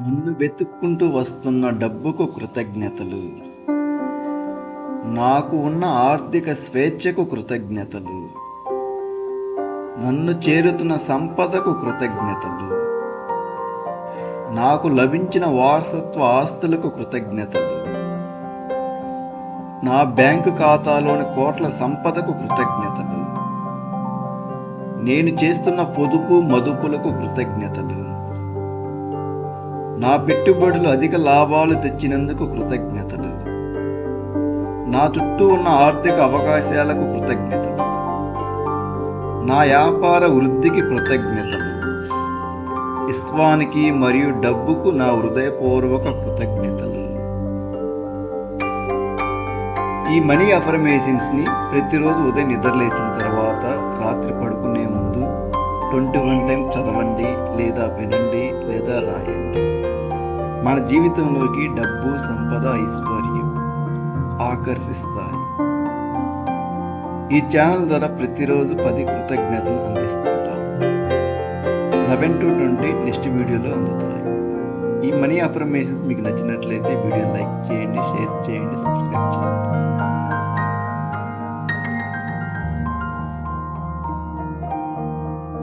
నన్ను వెతుక్కుంటూ వస్తున్న డబ్బుకు కృతజ్ఞతలు. నాకు ఉన్న ఆర్థిక స్వేచ్ఛకు కృతజ్ఞతలు. నన్ను చేరుతున్న సంపదకు కృతజ్ఞతలు. నాకు లభించిన వారసత్వ ఆస్తులకు కృతజ్ఞతలు. నా బ్యాంకు ఖాతాలోని కోట్ల సంపదకు కృతజ్ఞతలు. నేను చేస్తున్న పొదుపు మదుపులకు కృతజ్ఞతలు. నా పెట్టుబడులు అధిక లాభాలు తెచ్చినందుకు కృతజ్ఞతలు. నా చుట్టూ ఉన్న ఆర్థిక అవకాశాలకు కృతజ్ఞతలు. నా వ్యాపార వృద్ధికి కృతజ్ఞతలు. విశ్వానికి మరియు డబ్బుకు నా హృదయపూర్వక కృతజ్ఞతలు. ఈ మనీ అఫర్మేషన్స్ని ప్రతిరోజు ఉదయం నిద్రలేచిన తర్వాత రాత్రి పడుకునే ముందు ట్వంటీ వన్ టైం చదవండి లేదా వినండి లేదా మన జీవితంలోకి డబ్బు సంపద ఐశ్వర్యం ఆకర్షిస్తాయి. ఈ ఛానల్ ద్వారా ప్రతిరోజు పది కృతజ్ఞతలు అందిస్తుంటాం. లెవెన్ టు ట్వంటీ నెక్స్ట్ వీడియోలో అందుతాయి. ఈ మనీ అఫర్మేషన్స్ మీకు నచ్చినట్లయితే వీడియో లైక్ చేయండి చేయండి